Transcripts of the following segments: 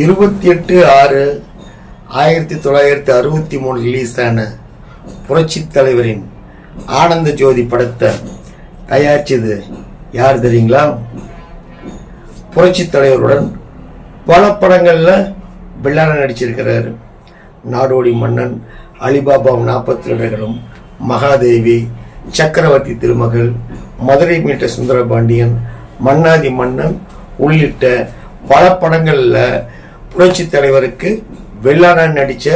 இருபத்தி எட்டு ஆறு ஆயிரத்தி தொள்ளாயிரத்தி அறுபத்தி மூணு ரிலீஸ் ஆன புரட்சித் தலைவரின் ஆனந்த ஜோதி படத்தை தயாரிச்சது யார் தெரியுங்களா? புரட்சித் தலைவருடன் பல படங்களில் வில்லனை நடிச்சிருக்கிறாரு. நாடோடி மன்னன் அலிபாபா நாற்பத்தி ரெண்டுகளும் மகாதேவி சக்கரவர்த்தி திருமகள் மதுரை மீட்ட சுந்தரபாண்டியன் மன்னாதி மன்னன் உள்ளிட்ட பல படங்களில் புரட்சி தலைவருக்கு வெள்ளான நடித்த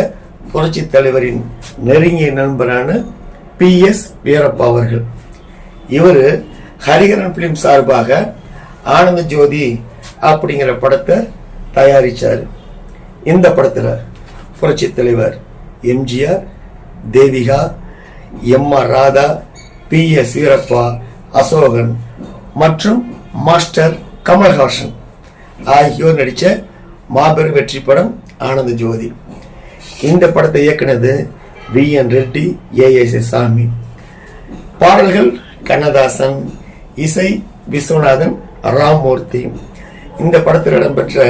புரட்சி தலைவரின் நெருங்கிய நண்பரான பி எஸ் வீரப்பா அவர்கள். இவர் ஹரிகரன் பிலிம் சார்பாக ஆனந்த ஜோதி அப்படிங்கிற படத்தை தயாரிச்சார். இந்த படத்தில் புரட்சி தலைவர் MGR Devika M R Radha P S Veerappa Asokan மற்றும் மாஸ்டர் கமல்ஹாசன் ஆகியோர் நடித்த மாபெரும் வெற்றி படம் ஆனந்த ஜோதி. இந்த படத்தை இயக்குனது V N Reddy AS Samy பாடல்கள் கண்ணதாசன் இசை விஸ்வநாதன் ராம்மூர்த்தி. இந்த படத்தில் இடம்பெற்ற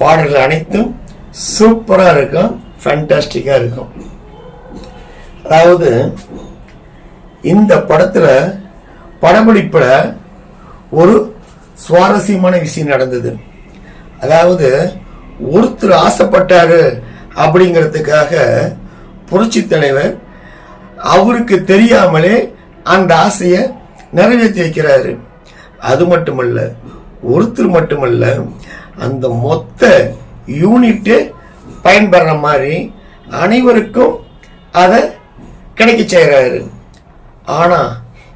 பாடல்கள் அனைத்தும் சூப்பராக இருக்கும் ஃபேண்டாஸ்டிக்காக இருக்கும். அதாவது இந்த படத்தில் படப்பிடிப்பில் ஒரு சுவாரஸ்யமான விஷயம் நடந்தது. அதாவது ஒருத்தர் ஆசைப்பட்டாரு அப்படிங்கிறதுக்காக புரட்சி தலைவர் அவருக்கு தெரியாமலே அந்த ஆசையை நிறைவேற்றி வைக்கிறாரு. அது மட்டுமல்ல ஒருத்தர் மட்டுமல்ல அந்த மொத்த யூனிட்டு பயன்படுற மாதிரி அனைவருக்கும் அதை கிடைக்க செய்கிறாரு ஆனால்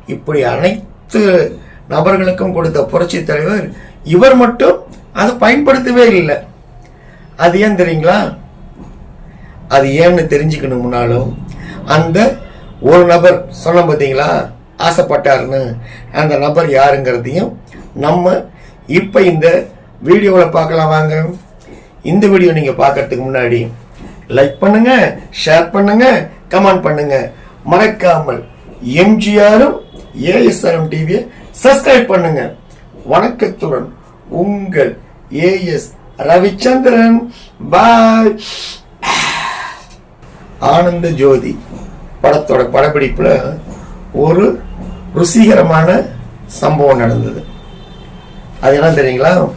இப்படி அனைத்து நபர்களுக்கும் கொடுத்த புரட்சி தலைவர் இவர் மட்டும் அதை பயன்படுத்தவே இல்லை. அது ஏன் தெரியுங்களா? அது ஏன்னு தெரிஞ்சுக்கணும்னாலும் அந்த ஒரு நபர் சொன்ன பார்த்தீங்களா? ஆசைப்பட்டாருன்னு. அந்த நபர் யாருங்கிறதையும் நம்ம இப்போ இந்த வீடியோவில் பார்க்கலாம் வாங்க. இந்த வீடியோ நீங்கள் பார்க்கறதுக்கு முன்னாடி லைக் பண்ணுங்க ஷேர் பண்ணுங்க கமெண்ட் பண்ணுங்க. மறக்காமல் எம்ஜிஆரும் ஏஎஸ்ஆர்எம் டிவியை சப்ஸ்கிரைப் பண்ணுங்க. வணக்கத்துடன் உங்கள் ஏஎஸ் ரவிச்சந்திரன். பாய் ஆனந்த ஜோதி படத்தோட படப்பிடிப்புல ஒரு ருசிகரமான சம்பவம் நடந்தது. அது என்ன தெரியுங்களா?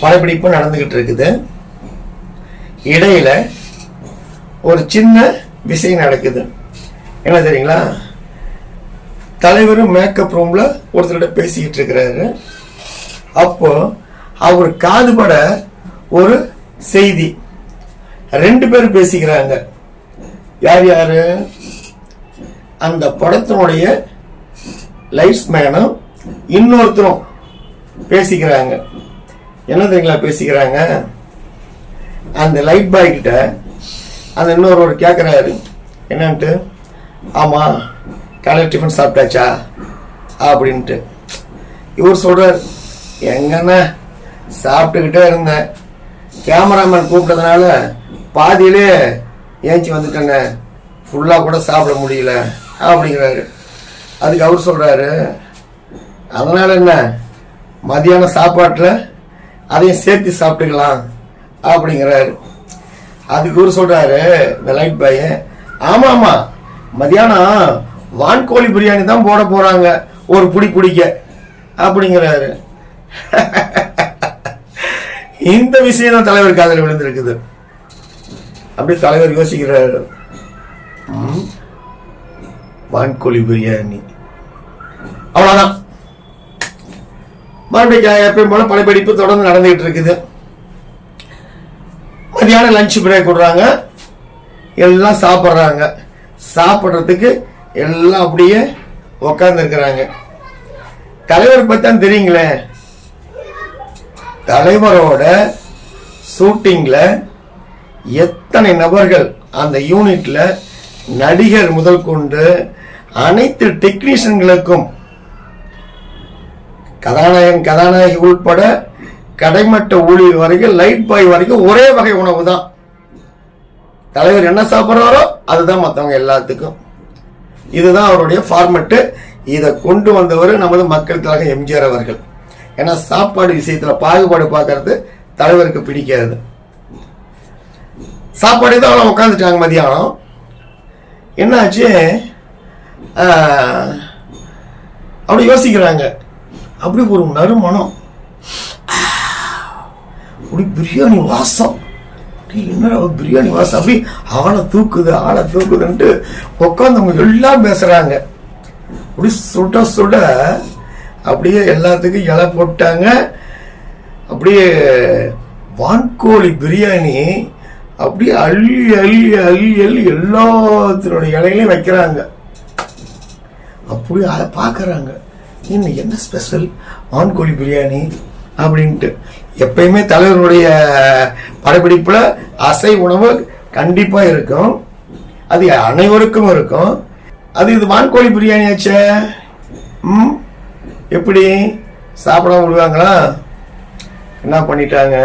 படப்பிடிப்பு நடந்துகிட்டு இருக்குது. இடையில ஒரு சின்ன விஷயம் நடக்குது. என்ன தெரியுங்களா? தலைவரும் மேக்கப் ரூம்ல ஒருத்தர்கிட்ட பேசிக்கிட்டு இருக்கிறாரு. அப்போ அவர் காதுபட ஒரு செய்தி. ரெண்டு பேரும் பேசிக்கிறாங்க. யார் யார்? அந்த படத்தினுடைய லைஃப் மேனும் இன்னொருத்தரும் பேசிக்கிறாங்க. என்ன தெரியுங்களா பேசிக்கிறாங்க? அந்த லைட் பாய் கிட்ட அந்த இன்னொருவர் கேட்குறாரு என்னன்ட்டு? ஆமாம் காலையில் டிஃபன் சாப்பிட்டாச்சா? அப்படின்ட்டு. இவர் சொல்கிறார் எங்கண்ணா சாப்பிட்டுக்கிட்டே இருந்தேன். கேமராமேன் கூப்பிட்டதுனால பாதியிலே ஏஞ்சி வந்துட்டேங்க. ஃபுல்லாக கூட சாப்பிட முடியல அப்படிங்கிறாரு. அதுக்கு அவர் சொல்கிறாரு அதனால் என்ன? மதியான சாப்பாட்டில் அதையும் சேர்த்து சாப்பிட்டுக்கலாம் அப்படிங்கிறாரு. அதுக்கு இவர் சொல்கிறாரு இந்த லைட் ஆமாம் ஆமாம் மதியானம் வான்கோழி பிரியாணி தான் போட போகிறாங்க ஒரு பிடி பிடிக்க அப்படிங்கிறாரு. இந்த விஷயம் தான் தலைவர் காதல் விழுந்திருக்குது. அப்படியே தலைவர் யோசிக்கிறாரு. வான்கோழி பிரியாணி. அவ்வளோதான் மறுபடியும் எப்பயும் போல படப்பிடிப்பு தொடர்ந்து நடந்துகிட்டு இருக்குது. மதியானம் லஞ்ச் பிரேக் விடுறாங்க. எல்லாம் சாப்பிட்றாங்க. சாப்பிட்றதுக்கு எல்லாம் அப்படியே உக்காந்துருக்குறாங்க. தலைவர் பற்றி தான் தெரியுங்களே. தலைவரோட ஷூட்டிங்கில் எத்தனை நபர்கள் அந்த யூனிட்டில் நடிகர் முதல் கொண்டு அனைத்து டெக்னீஷியன்களுக்கும் கதாநாயகன் கதாநாயகி உள்பட கடைமட்ட ஊழியர் வரைக்கும் லைட் பாய் வரைக்கும் ஒரே வகை உணவு தான். தலைவர் என்ன சாப்பிட்றாரோ அதுதான் மற்றவங்க எல்லாத்துக்கும். இதுதான் அவருடைய ஃபார்மெட்டு இதை கொண்டு வந்தவர் நமது மக்கள் தலைவர் எம்ஜிஆர் அவர்கள். ஏன்னா சாப்பாடு விஷயத்துல பாகுபாடு பார்க்கறது தலைவருக்கு பிடிக்காது. சாப்பாடு தான் அவ்வளோ உட்காந்துட்டாங்க மதியானம். என்னாச்சு? அப்படி யோசிக்கிறாங்க. அப்படி ஒரு நறுமணம். அப்படி பிரியாணி வாசம். என்ன பிரியாணி வாசம்? அப்படி ஆளை தூக்குது ஆளை தூக்குதுன்ட்டு உட்காந்து அவங்க எல்லாம் பேசுகிறாங்க அப்படி சுட சுட அப்படியே எல்லாத்துக்கும் இலை போட்டாங்க. அப்படியே வான்கோழி பிரியாணி அப்படியே அள்ளி அள்ளி அள்ளி அள்ளி எல்லாத்தினுடைய இலையிலையும் வைக்கிறாங்க. அப்படி அதை பார்க்குறாங்க. இன்னும் என்ன ஸ்பெஷல் வான்கோழி பிரியாணி அப்படின்ட்டு. எப்பயுமே தலைவருடைய படப்பிடிப்பில் அசை உணவு கண்டிப்பாக இருக்கும். அது அனைவருக்கும் இருக்கும். அது இது வான்கோழி பிரியாணி ஆச்சே? ம்? எப்படி? சாப்பிடாம விடுவாங்களா? என்ன பண்ணிட்டாங்க?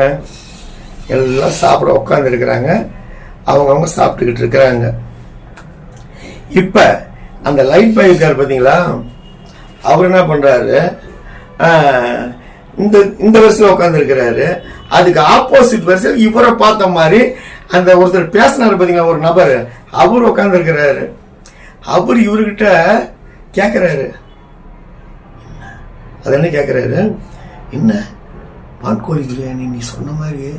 எல்லாம் சாப்பிட உட்காந்துருக்குறாங்க அவங்கவுங்க சாப்பிட்டுக்கிட்டு இருக்கிறாங்க. இப்போ அந்த லைட் பாய் இருக்கார் பார்த்தீங்களா அவர் என்ன பண்ணுறாரு இந்த இந்த வருஷத்தில் உட்காந்துருக்கிறாரு அதுக்கு ஆப்போசிட் வருஷம் இவரை பார்த்த மாதிரி அந்த ஒருத்தர் பேசினார் பார்த்தீங்களா ஒரு நபர். அவர் உட்காந்துருக்கிறாரு அவர் இவர்கிட்ட கேட்குறாரு அது என்ன கேட்குறாரு என்ன? பான்கோழி பிரியாணி நீ சொன்ன மாதிரி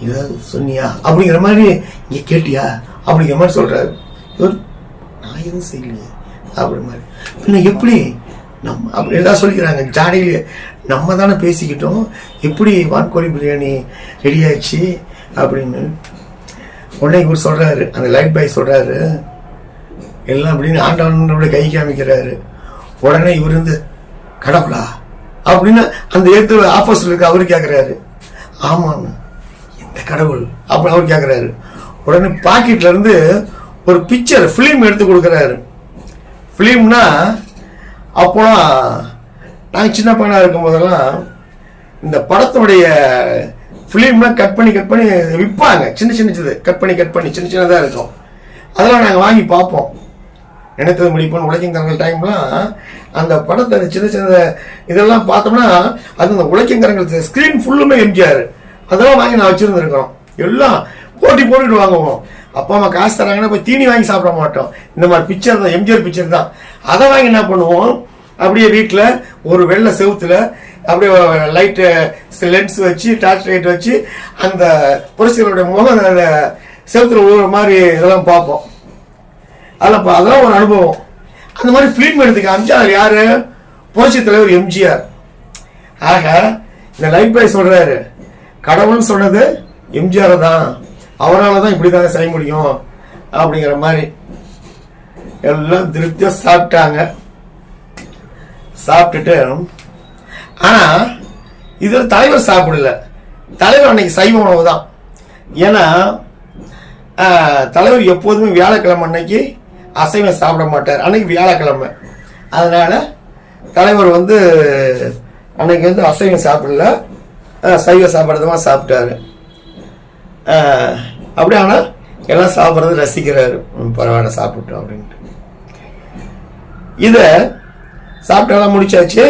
ஏதாவது சொன்னியா? அப்படிங்கிற மாதிரி நீ கேட்டியா? அப்படிங்கிற மாதிரி சொல்கிறாரு இவர் நான் எதுவும் செய்யலையே அப்படி மாதிரி. பின்ன எப்படி நம்ம அப்படி எல்லாம் சொல்லிக்கிறாங்க. ஜாடையிலே நம்ம தானே பேசிக்கிட்டோம். எப்படி வான்கோழி பிரியாணி ரெடி ஆயிடுச்சு அப்படின்னு. உடனே இவர் சொல்கிறாரு அந்த லைட் பாய் சொல்கிறாரு எல்லாம் அப்படின்னு ஆண்டவனோட கை காமிக்கிறாரு. உடனே இவர் இருந்து கடவுளா? அப்படின்னு அந்த எழுத்து ஆப்போசிட்ல இருக்க அவரு கேட்குறாரு ஆமாங்க இந்த கடவுள் அப்படின்னு அவர் கேட்குறாரு உடனே பாக்கெட்ல இருந்து ஒரு பிக்சர் ஃபிலிம் எடுத்து கொடுக்குறாரு. ஃபிலிம்னா அப்போலாம் நாங்கள் சின்ன பையனாக இருக்கும் போதெல்லாம் இந்த படத்துடைய ஃபிலிம்லாம் கட் பண்ணி கட் பண்ணி விற்பாங்க சின்ன சின்னது. கட் பண்ணி கட் பண்ணி சின்ன சின்னதாக இருக்கும். அதெல்லாம் நாங்கள் வாங்கி பார்ப்போம். நினைத்தது முடிப்போம் உழைக்கங்கரங்கள் டைம்லாம் அந்த படத்தை அந்த சின்ன சின்ன இதெல்லாம் பார்த்தோம்னா அது அந்த உழைக்கங்கரங்கள் ஸ்க்ரீன் ஃபுல்லுமே எம்ஜிஆர் அதெல்லாம் வாங்கி நான் வச்சுருந்துருக்கோம் எல்லாம் போட்டி போட்டுட்டு வாங்குவோம். அப்பா அம்மா காசு தராங்கன்னா போய் தீனி வாங்கி சாப்பிட மாட்டோம். இந்த மாதிரி பிக்சர் தான் எம்ஜிஆர் பிக்சர் தான். அதை வாங்கி என்ன பண்ணுவோம்? அப்படியே வீட்டில் ஒரு வெள்ளை செவுத்தில் அப்படியே லைட்டு லென்ஸ் வச்சு டார்ச் லைட் வச்சு அந்த புரட்சிகளுடைய முகம் அந்த செவுத்தில் விழுற மாதிரி இதெல்லாம் பார்ப்போம். அதில் அதெல்லாம் ஒரு அனுபவம். அந்த மாதிரி ஃபிலிம் எடுத்துக்க. அஞ்சாவது யார்? யாரு புரட்சி தலைவர் எம்ஜிஆர். ஆக இந்த லைஃப் பாய் சொல்றாரு கடவுள்னு சொன்னது எம்ஜிஆர் தான். அவரால் தான் இப்படி தாங்க செய்ய முடியும். அப்படிங்கிற மாதிரி. எல்லாம் திருப்தியாக சாப்பிட்டாங்க. சாப்பிட்டுட்டு ஆனால் இதில் தலைவர் சாப்பிடல. தலைவர் அன்னைக்கு சைவ உணவு தான். ஏன்னா தலைவர் எப்போதுமே வியாழக்கிழமை அன்னைக்கு அசைவம் சாப்பிட மாட்டார். அன்னைக்கு வியாழக்கிழமை. அதனால தலைவர் வந்து அன்னைக்கு வந்து அசைவம் சாப்பிடல. சைவ சாப்பிட்றதுமா சாப்பிட்டாரு. அப்படி ஆனால் எல்லாம் சாப்பிட்றது ரசிக்கிறாரு. ம், பரவாயில்ல சாப்பிட்டோம் அப்படின்ட்டு. இதை சாப்பிட்டெல்லாம் முடிச்சாச்சு.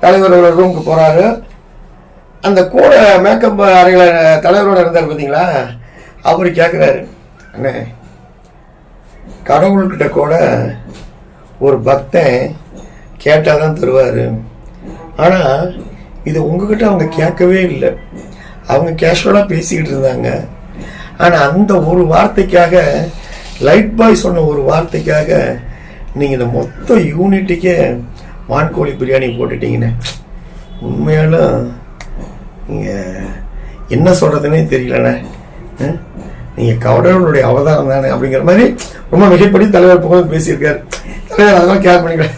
தலைவர் ஒரு ரூமுக்கு போகிறாரு அந்த கூட மேக்கப் அறையில் தலைவரோட இருந்தார் பார்த்தீங்களா அவர் கேட்குறாரு அண்ணே கடவுள்கிட்ட கூட ஒரு பக்தன் கேட்டால் தான் தருவார். ஆனால் இது உங்ககிட்ட அவங்க கேட்கவே இல்லை. அவங்க கேஷுவலாக பேசிக்கிட்டு இருந்தாங்க. ஆனால் அந்த ஒரு வார்த்தைக்காக லைட் பாய் சொன்ன ஒரு வார்த்தைக்காக நீங்கள் இந்த மொத்த யூனிட்டுக்கே வான்கோழி பிரியாணி போட்டுட்டீங்கண்ணே உண்மையாலும் நீங்கள் என்ன சொல்கிறதுனே தெரியலண்ணே. நீங்கள் கவுடனுடைய அவதாரம் தானே அப்படிங்கிற மாதிரி ரொம்ப மிகப்படி தலைவர் புகழ் பேசியிருக்காரு. தலைவர் அதெல்லாம் கேர் பண்ணிக்கல.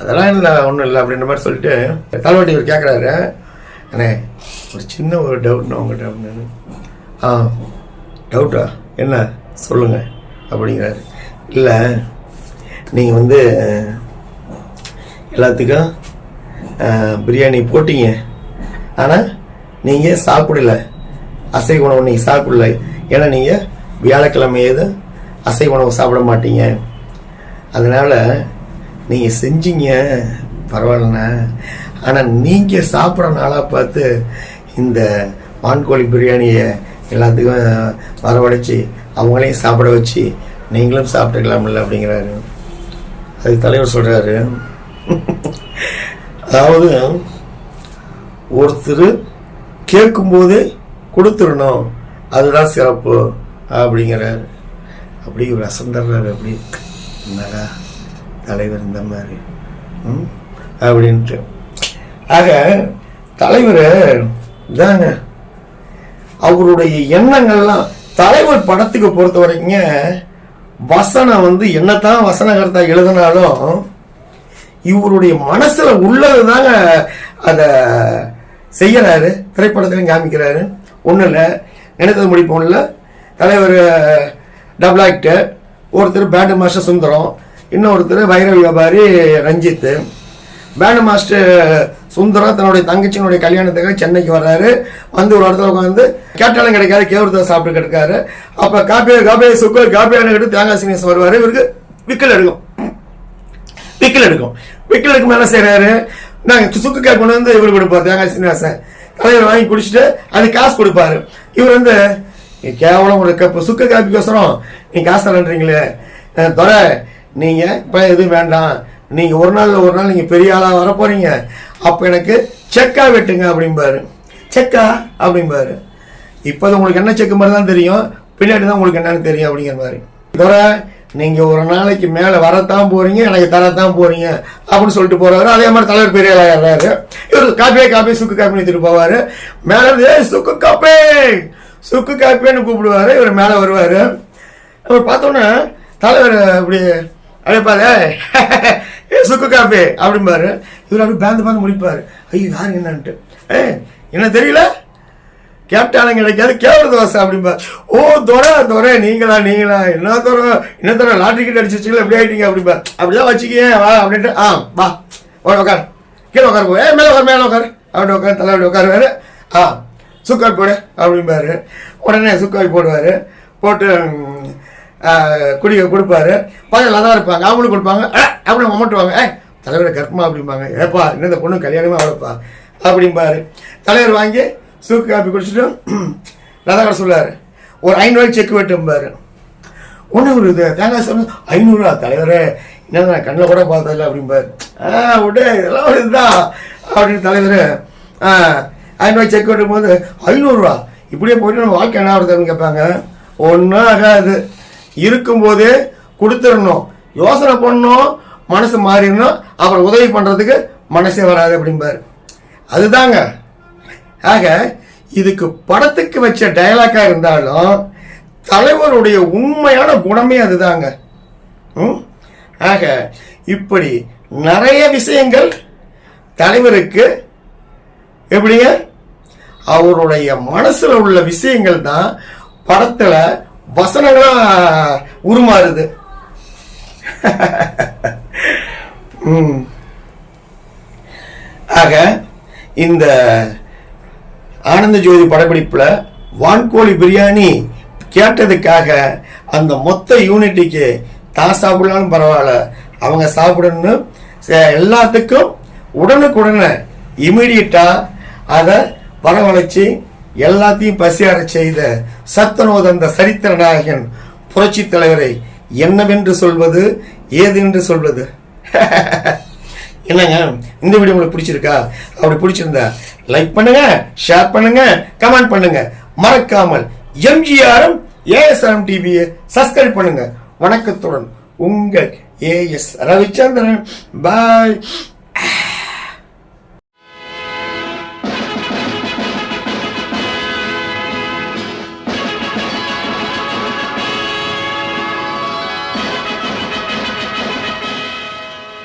அதெல்லாம் இல்லை ஒன்றும் இல்லை அப்படின்ற மாதிரி சொல்லிட்டு தலைவட்டி இவர் கேட்குறாரு அண்ணே ஒரு சின்ன ஒரு டவுட்ண்ணா உங்கள்கிட்ட அப்படின்னு. ஆ டவுட்டா என்ன? சொல்லுங்கள் அப்படிங்கிறாரு. இல்லை நீங்கள் வந்து எல்லாத்துக்கும் பிரியாணி போட்டீங்க. ஆனால் நீங்கள் சாப்பிடல. அசைவ உணவு நீங்கள் சாப்பிடல. ஏன்னா நீங்கள் வியாழக்கிழமை அசைவ உணவு சாப்பிட மாட்டீங்க. அதனால் நீங்கள் செஞ்சீங்க. பரவாயில்லண்ணா. ஆனால் நீங்கள் சாப்பிட்ற நாளாக பார்த்து இந்த வான்கோழி பிரியாணியை எல்லாத்துக்கும் வரவழைச்சி அவங்களையும் சாப்பிட வச்சு நீங்களும் சாப்பிட்டுக்கலாம்ல அப்படிங்கிறாரு. அதுக்கு தலைவர் சொல்கிறாரு அதாவது ஒருத்தர் கேட்கும்போதே கொடுத்துடணும். அதுதான் சிறப்பு அப்படிங்கிறாரு. அப்படி இவர் அசந்தர்றாரு. அப்படி என்னடா தலைவர் இந்த மாதிரி? ம்? அப்படின்ட்டு. ஆக தலைவர் இதாங்க. அவருடைய எண்ணங்கள்லாம் தலைவர் படத்துக்கு பொறுத்த வரைக்குங்க வசனம் வந்து என்னத்தான் வசனகர்த்தா எழுதினாலும் இவருடைய மனசுல உள்ளதுதாங்க அதை செய்யறாரு திரைப்படத்திலையும் காமிக்கிறாரு. ஒண்ணும் இல்லை நினைத்தது முடிப்போம்ல தலைவர் டபுள் ஆக்டர் ஒருத்தர் பேண்டு மாஸ்டர் சுந்தரம் இன்னொருத்தர் வைர வியாபாரி ரஞ்சித். பேண்டு மாஸ்டர் சுந்தரம் தன்னுடைய தங்கச்சியினுடைய கல்யாணத்துக்காக சென்னைக்கு வர்றாரு. வந்து ஒரு இடத்துல உட்காந்து கேட்டாலும் கிடைக்காது கேவரத்தை சாப்பிட்டு கிடைக்காரு. அப்போ காப்பி காப்பி சுக்கு காப்பியான கிட்ட தேங்காய் சீனியஸ் வருவார். இவருக்கு விக்கல் எடுக்கும். விக்கல் எடுக்கும். விக்கல் எடுக்கும் என்ன செய்கிறாரு நாங்கள் சுக்கு கேட்கணும் வந்து இவருக்கு கொடுப்பாரு தேங்காய் சீனிவாசன். தலைவர் வாங்கி குடிச்சிட்டு அது காசு கொடுப்பாரு. இவர் வந்து "நீ கேவலம் ஒரு கப்பு சுக்க காப்பிக்கோசரம் நீ காசு தரன்றீங்களே. அஹ் துரை. நீங்க இப்ப எதுவும் வேண்டாம். நீங்க ஒரு நாள் ஒரு நாள் நீங்க பெரிய ஆளா வர போறீங்க அப்ப எனக்கு செக்கா வெட்டுங்க அப்படிம்பாரு. செக்கா? அப்படிம்பாரு. இப்போது உங்களுக்கு என்ன செக்கு மாதிரி தான் தெரியும். பின்னாடி தான் உங்களுக்கு என்னன்னு தெரியும் அப்படிங்கிற மாதிரி. தவிர நீங்கள் ஒரு நாளைக்கு மேலே வரத்தான் போகிறீங்க எனக்கு தரத்தான் போகிறீங்க அப்படின்னு சொல்லிட்டு போறாரு. அதே மாதிரி தலைவர் பெரிய ஆளாடுறாரு இவர் காப்பியே காப்பி சுக்கு காப்பின்னு எடுத்துட்டு போவார். மேலே இருந்து சுக்கு காப்பி! சுக்கு காப்பின்னு கூப்பிடுவாரு. இவர் மேலே வருவார். அவர் பார்த்தோன்னே தலைவர் அப்படி அழைப்பாரு ஏ சுக்கு காப்பி! அப்படிம்பாரு. இவர் அப்படி பேந்து பேந்து முடிப்பார் ஐயோ யார் என்னன்ட்டு? ஏ என்ன தெரியல? கேப்டானும் கிடைக்காது கேவல தோசை அப்படிம்பா. ஓ துறை துறை நீங்களா நீங்களா? என்ன துறை என்ன துறை லாட்ரி கிட்ட அடிச்சு வச்சுக்கல எப்படி ஆகிட்டீங்க அப்படிம்பா. அப்படிதான் வச்சுக்கியே வா அப்படின்ட்டு ஆ வா. ஓட உட்கார் கீழே உட்கார் போ. ஏ மேலே உட்கார் மேலே உட்கார் அப்படி உட்கார் தலைவடி உட்காருவாரு ஆ சுக்காய் போடு அப்படிம்பாரு. உடனே சுக்காய் போடுவார். போட்டு குடிக்க கொடுப்பாரு. பையன் தான் இருப்பாங்க. அவங்களும் கொடுப்பாங்க. அப்படி மமட்டுவாங்க ஏ தலைவரை கர்ப்பமா அப்படிம்பாங்க. ஏப்பா இன்னும் இந்த பொண்ணு கல்யாணமாக அவ்வளோப்பா அப்படிம்பாரு. தலைவர் வாங்கி சூக்கு காப்பி குடிச்சிட்டு லதாகர் சொல்லார் ஒரு ஐநூறுவாய்க்கு செக் வெட்டும்பார் ஒன்று ஒரு இது தேங்காய் சாமி ஐநூறுரூவா தலைவரே என்ன நான் கண்ணில் கூட பார்த்ததில்ல அப்படிம்பார். ஆ உடே இதெல்லாம் ஒரு இதுதான் அப்படின்னு தலைவர் ஆ ஐநூறுவா செக் வெட்டும் போது ஐநூறுரூவா இப்படியே போயிட்டு நம்ம வாழ்க்கை என்ன ஆகுது அப்படின்னு கேட்பாங்க. ஒன்றும் ஆகாது. இருக்கும்போதே கொடுத்துடணும். யோசனை பண்ணணும் மனசு மாறிடணும் அப்புறம் உதவி பண்ணுறதுக்கு மனசே வராது அப்படிம்பார். அதுதாங்க ஆக இதுக்கு படத்துக்கு வச்ச டயலாக்காக இருந்தாலும் தலைவருடைய உண்மையான குணமே அதுதாங்க. ம்? ஆக இப்படி நிறைய விஷயங்கள் தலைவருக்கு எப்படிங்க? அவருடைய மனசில் உள்ள விஷயங்கள் தான் படத்தில் வசனங்களாக உருமாறுது. ம். ஆக இந்த ஆனந்த ஜோதி படப்பிடிப்பில் வான்கோழி பிரியாணி கேட்டதுக்காக அந்த மொத்த யூனிட்டிக்கு தான் சாப்பிடலாலும் பரவாயில்ல. அவங்க சாப்பிடணும்னு ச- எல்லாத்துக்கும் உடனுக்குடனே இமீடியட்டாக அதை வரவழைச்சி எல்லாத்தையும் பசியார செய்த சத்தனோதந்த சரித்திர நாயகன் புரட்சி தலைவரை என்னவென்று சொல்வது ஏதென்று சொல்வது? என்னங்க? இந்த வீடியோ உங்களுக்கு பிடிச்சிருக்கா? அப்படி பிடிச்சிருந்தா லைக் பண்ணுங்க ஷேர் பண்ணுங்க கமெண்ட் பண்ணுங்க. மறக்காமல் எம்ஜிஆரும் ஏஎஸ்ஆர்எம் டிவியை சப்ஸ்கிரைப் பண்ணுங்க. வணக்கத்துடன் உங்கள் ஏஎஸ் ரவிச்சந்திரன். பாய்